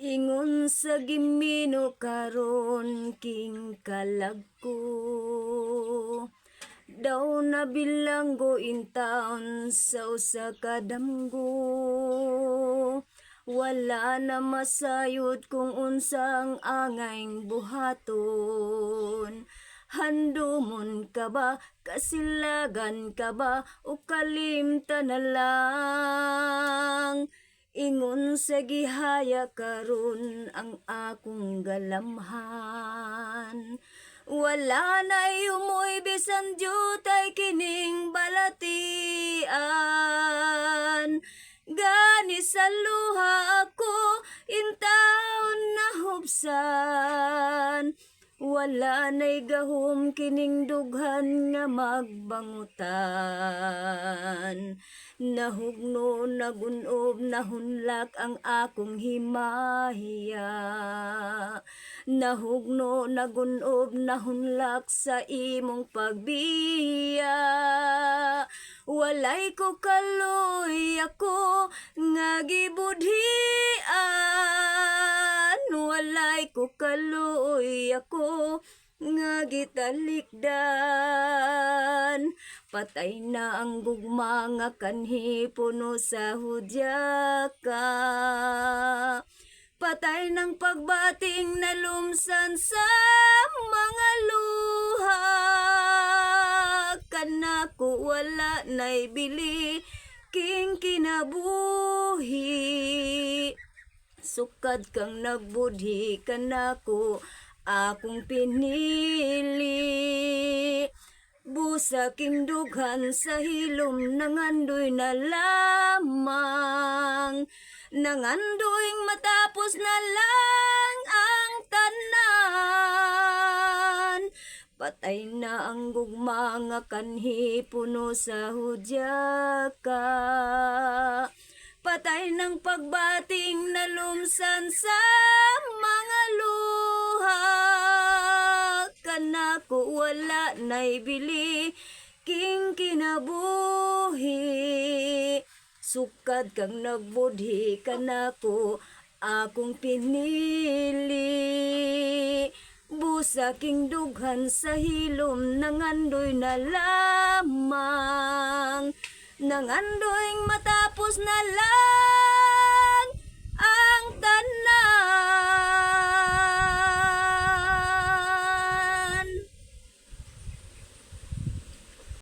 Ingon sa gimino karon king kalagko. Daw na bilanggo in town sa usa ka damgo. Wala na masayod kung unsang angayng buhaton. Handumon ka ba, kasilagan ka ba, o kalimta na lang Ingon sa gihaya karon ang akong galamhan. Wala na umoy bisan jutay kining balatian. Gani sa luha ako intaon na hubsan wala na'y gahom kining dughan nga magbangutan. Nahugno, nagunob, nahunlak ang akong himahiya. Nahugno, nagunob, nahunlak sa imong pagbiya. Walay ko kaloy ako nga gibudhian walay ko ako nga gitalikdan. Patay na ang gugma nga kanhi puno sa hudya ka patay ng pagbating na lumsan sa mga luha. Kanako wala na'y bili king kinabuhi sukad kang nagbudhi ka nako akong pinili. Busa king dughan sa hilom nangandoy na lamang. Nangandoy matapos na lang ang tanan. Patay na ang gugma nga kanhi puno sa hudya ka. Patay ng pagbating na lumsan sa mga luha. Kanako wala na'y bili, king kinabuhi. Sukad kang nagbudhi kanako, akong pinili. Busa king dughan sa hilom nangandoy na lamang Nangandoy matapos na lang